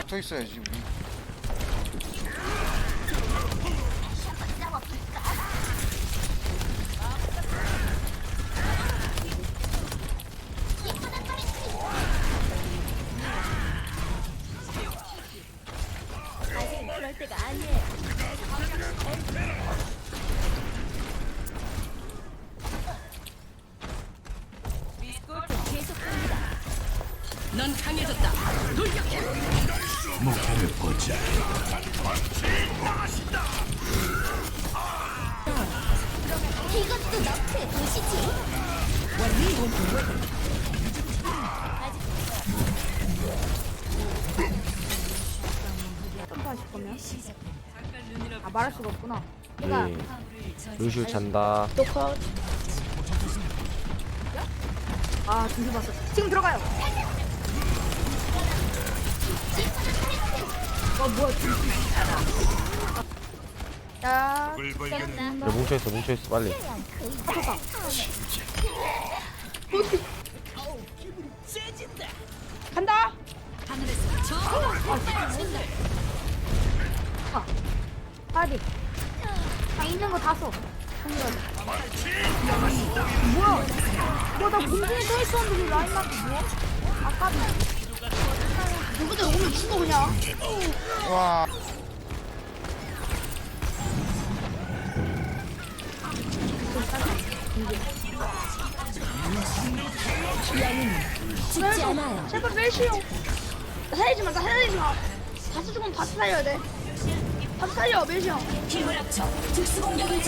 붙어 있어야지. 아직 그럴 때가 아니에요. 넌 강해졌다. 돌격해. 목표를 보자. 이것도 너프의 도시지. 하실 거면 아 말할 수가 없구나 내가 예. 루시우 잔다. 아 준비 봤어 지금 들어가요 야야 야, 뭉쳐있어, 뭉쳐있어, 빨리. 간다! 파디 아 있는 거 다써. 뭐야? 뭐나 공중에 떠 있었는데 왜 라인 맞지 뭐 아까비 누구들 오면 죽어 그냥 와. 죽지 않아요. 제발 멜시오 살리지 마, 나 살리지 마. 다스 살려야 돼. 다스 살려, 멜시오. 힘을 합쳐 특수 공격을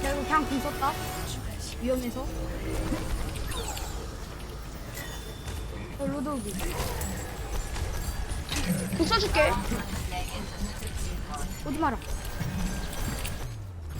이거 그냥 궁 썼다. 위험해서. 어, 로드 오기. 궁 써줄게. 오지 마라.